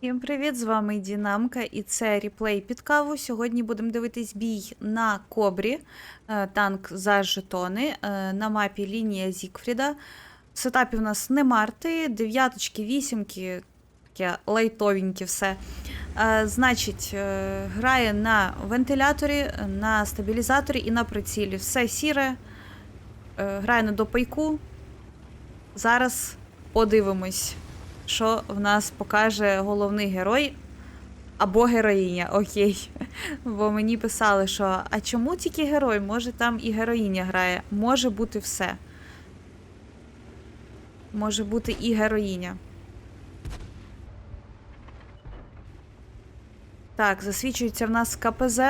Всім привіт! З вами Дінамка і це ріплей під каву. Сьогодні будемо дивитись бій на Кобрі, е, танк за жетони е, на мапі лінія Зікфріда. В сетапі в нас не марти, дев'яточки, вісімки, таке лайтовеньке все. Е, Значить, грає на вентиляторі, на стабілізаторі і на прицілі. Все сіре, грає на допайку. Зараз подивимось що в нас покаже головний герой або героїня. Окей. Бо мені писали, що а чому тільки герой? Може там і героїня грає. Може бути все. Може бути і героїня. Так, засвідчується в нас КПЗ.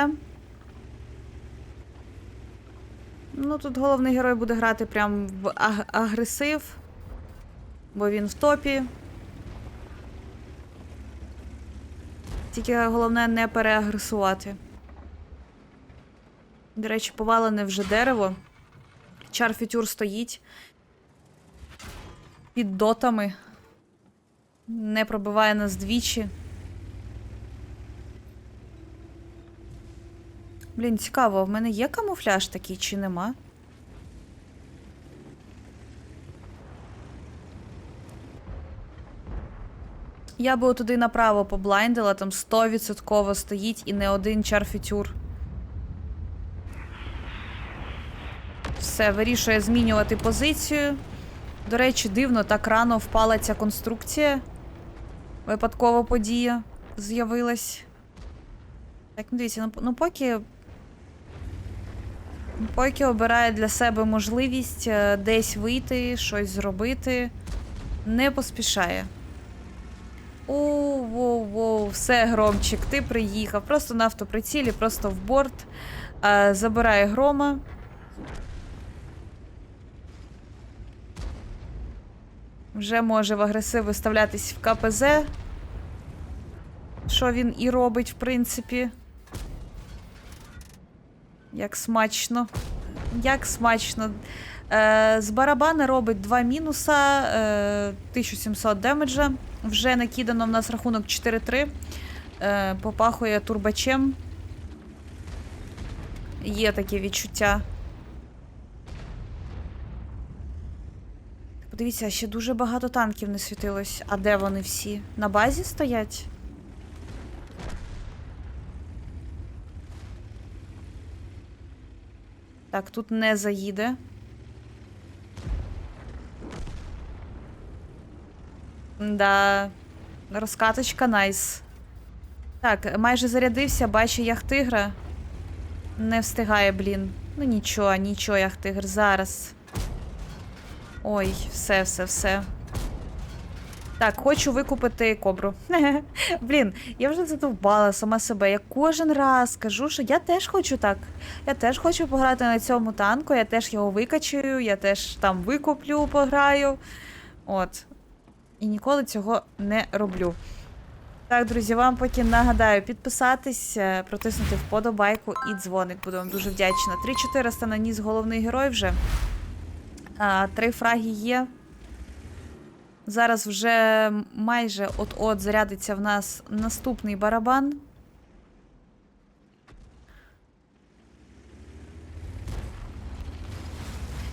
Ну, тут головний герой буде грати прям в агресив, бо він в топі. Тільки головне не переагресувати. До речі, повалене вже дерево. Чарфітюр стоїть під дотами. Не пробиває нас двічі. Блін, цікаво, в мене є камуфляж такий чи нема? Я би туди направо поблайндила, там 100% стоїть і не один чарфітюр. Все, вирішує змінювати позицію. До речі, дивно, так рано впала ця конструкція. Випадкова подія з'явилась. Так, ну дивіться, ну, ну поки. Поки обирає для себе можливість е, десь вийти, щось зробити, не поспішає. Оу, воу, воу, все, громчик, ти приїхав. Просто на автоприцілі, просто в борт. Е, забирає грома. Вже може в агресив виставлятись в КПЗ. Що він і робить, в принципі. Як смачно. Як смачно. Е, з барабана робить два мінуса, е, 1700 демеджа. Вже накидано в нас рахунок 4-3. Е, попахує турбачем. Є таке відчуття. Подивіться, ще дуже багато танків не світилось. А де вони всі? На базі стоять? Так, тут не заїде. Да, розкаточка найс. Так, майже зарядився, бачу яхтигра. Не встигає, блін. Ну нічого, нічого, яхтигр, зараз. Ой, все, все, все. Так, хочу викупити кобру. Блін, я вже задовбала сама себе. Я кожен раз кажу, що я теж хочу так. Я теж хочу пограти на цьому танку, я теж його викачаю, я теж там викуплю, пограю. От. І ніколи цього не роблю. Так, друзі, вам поки нагадаю підписатись, е, протиснути вподобайку і дзвоник. Буду вам дуже вдячна. 3400 наніс головний герой вже. А, Три фраги є. Зараз вже майже от-от зарядиться в нас наступний барабан.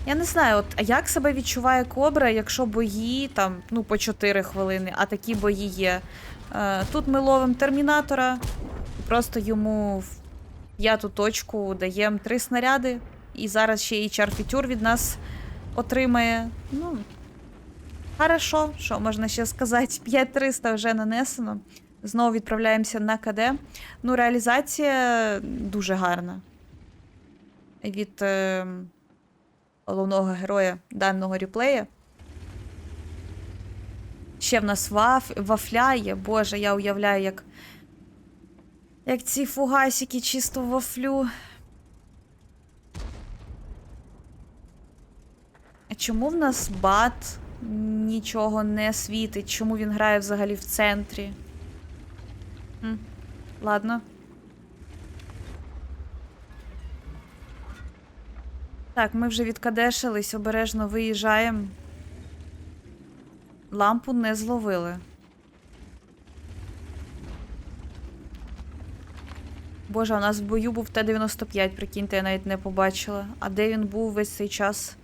Я не знаю, от як себе відчуває кобра, якщо бої там ну по 4 хвилини, а такі бої є. Е, тут ми ловимо термінатора, просто йому в п'яту точку даємо три снаряди, і зараз ще і чарфітюр від нас отримає. Ну, хорошо, що можна ще сказати? 5300 вже нанесено. Знову відправляємося на КД. Ну, реалізація дуже гарна. Від. Головного героя даного реплея. Ще в нас ваф, вафляє. Боже, я уявляю, як. Як ці фугасики чисто вафлю. А чому в нас бат нічого не світить? Чому він грає взагалі в центрі? М, Ладно. Так, ми вже відкадешились, обережно виїжджаємо. Лампу не зловили. Боже, у нас в бою був Т-95, прикиньте, я навіть не побачила. А де він був весь цей час?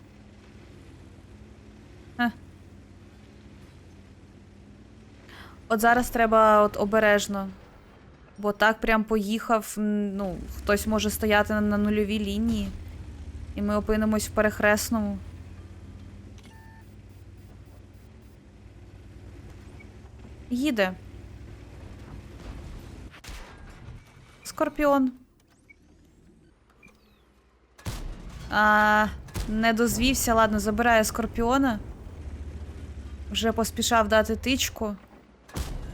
От зараз треба от обережно. Бо так прям поїхав, ну, хтось може стояти на нульовій лінії. І ми опинимось в перехресному. Їде. Скорпіон. А, не дозвівся, ладно, забирає скорпіона. Вже поспішав дати тичку.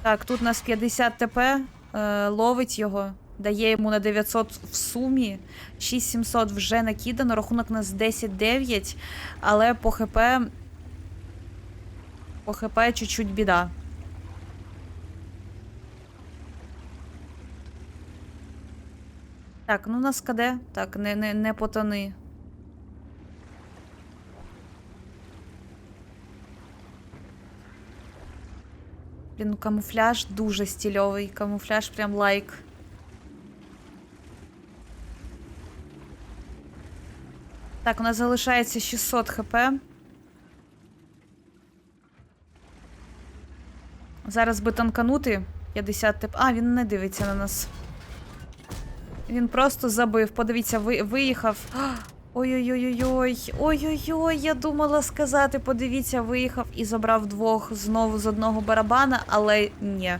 Так, тут у нас 50 ТП. Е, ловить його. Дає йому на 900 в сумі. 6700 вже накидано. Рахунок нас 10-9. Але по ХП. По ХП чуть-чуть біда. Так, ну нас КД. Так, не, не, не потони. Блін, ну камуфляж дуже стильовий. Камуфляж прям лайк. Так, у нас залишається 600 хп. Зараз би танканути 50 тип. А, він не дивиться на нас. Він просто забив. Подивіться, ви, виїхав. А, Ой-ой-ой-ой. Ой-ой-ой, я думала сказати, подивіться, виїхав і забрав двох знову з одного барабана, але ні.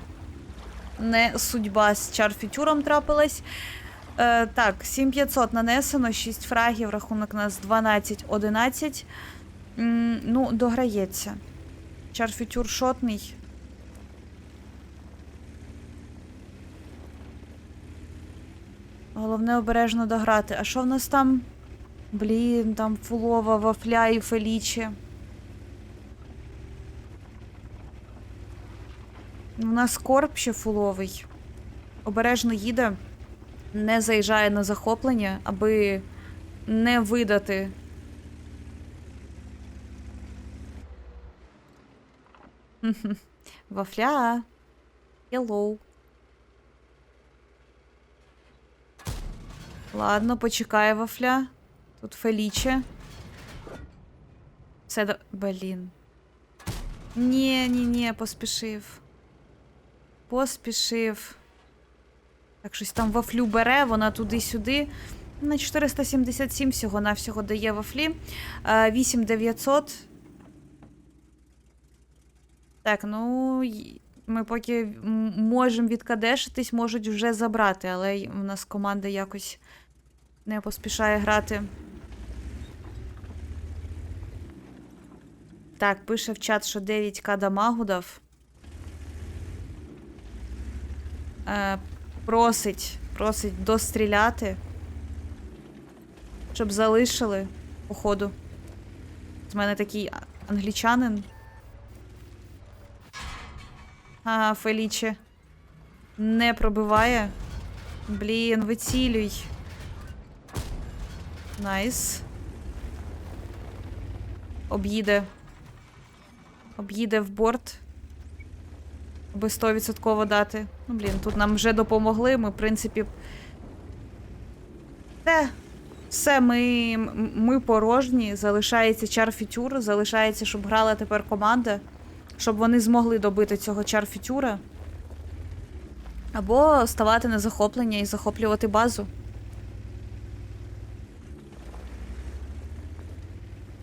Не судьба з чарфітюром трапилась. Е, так, 7500 нанесено, 6 фрагів, рахунок нас 12-11. М, Ну, дограється. Чарфітюр шотний. Головне обережно дограти. А що в нас там? Блін, там фулова, вафля і фелічі. У нас корп ще фуловий. Обережно їде, не заїжджає на захоплення, аби не видати. Вафля. Hello. Ладно, почекає вафля. Тут Феліче. Все до. Блін. Ні, ні, ні, поспішив. Поспішив. Так, щось там вафлю бере, вона туди-сюди. На 477 всього-навсього дає вафлі. 8900. Так, ну. Ми поки можемо відкадешитись, можуть вже забрати, але у нас команда якось не поспішає грати. Так, пише в чат, що 9к дамагу дав. Е, просить, просить достріляти. Щоб залишили, походу. З мене такий англічанин. Ага, Феліче. Не пробиває. Блін, вицілюй. Найс. Об'їде. Об'їде в борт. Аби 100% дати. Ну, блін, тут нам вже допомогли. Ми, в принципі. Те. Все, ми, ми порожні. Залишається чар-фітюр. Залишається, щоб грала тепер команда. Щоб вони змогли добити цього чар-фітюра. Або ставати на захоплення і захоплювати базу.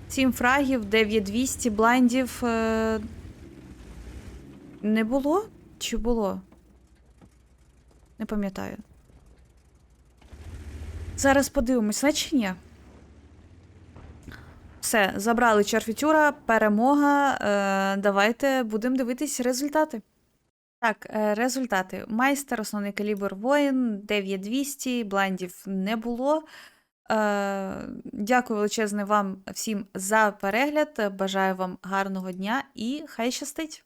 Сім фрагів, 9200 блайндів. Е... Не було? Чи було? Не пам'ятаю. Зараз подивимось, наче ні. Все, забрали черфітюра, перемога. Е, давайте будемо дивитись результати. Так, е, результати. Майстер, основний калібр воїн, 9200, блайндів не було. Е, дякую величезне вам всім за перегляд. Бажаю вам гарного дня і хай щастить!